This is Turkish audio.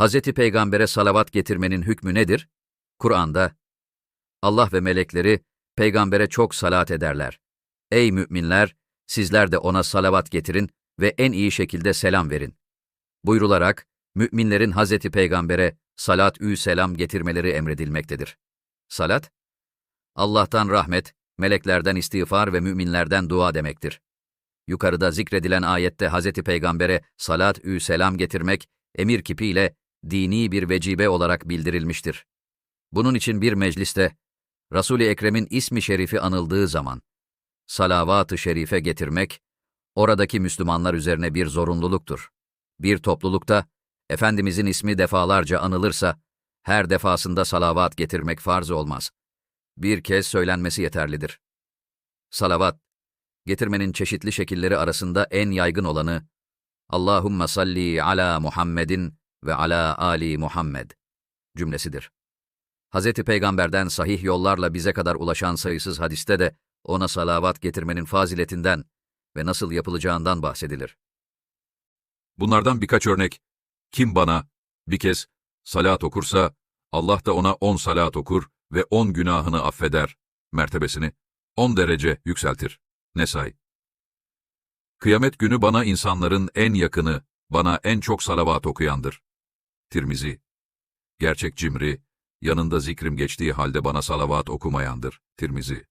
Hz. Peygamber'e salavat getirmenin hükmü nedir? Kur'an'da, Allah ve melekleri peygambere çok salat ederler. Ey müminler, sizler de ona salavat getirin ve en iyi şekilde selam verin. Buyrularak, müminlerin Hz. Peygamber'e salat-ü selam getirmeleri emredilmektedir. Salat, Allah'tan rahmet, meleklerden istiğfar ve müminlerden dua demektir. Yukarıda zikredilen ayette Hz. Peygamber'e salat-ü selam getirmek, emir kipiyle dini bir vecibe olarak bildirilmiştir. Bunun için bir mecliste, Resul-i Ekrem'in ismi şerifi anıldığı zaman, salavat-ı şerife getirmek, oradaki Müslümanlar üzerine bir zorunluluktur. Bir toplulukta, Efendimizin ismi defalarca anılırsa, her defasında salavat getirmek farz olmaz. Bir kez söylenmesi yeterlidir. Salavat, getirmenin çeşitli şekilleri arasında en yaygın olanı, Allahümme salli ala Muhammedin ve ala Ali Muhammed cümlesidir. Hz. Peygamber'den sahih yollarla bize kadar ulaşan sayısız hadiste de ona salavat getirmenin faziletinden ve nasıl yapılacağından bahsedilir. Bunlardan birkaç örnek. Kim bana bir kez salat okursa Allah da ona on salat okur ve on günahını affeder. Mertebesini on derece yükseltir. Nesai. Kıyamet günü bana insanların en yakını, bana en çok salavat okuyandır. Tirmizi. Gerçek cimri, yanında zikrim geçtiği halde bana salavat okumayandır. Tirmizi.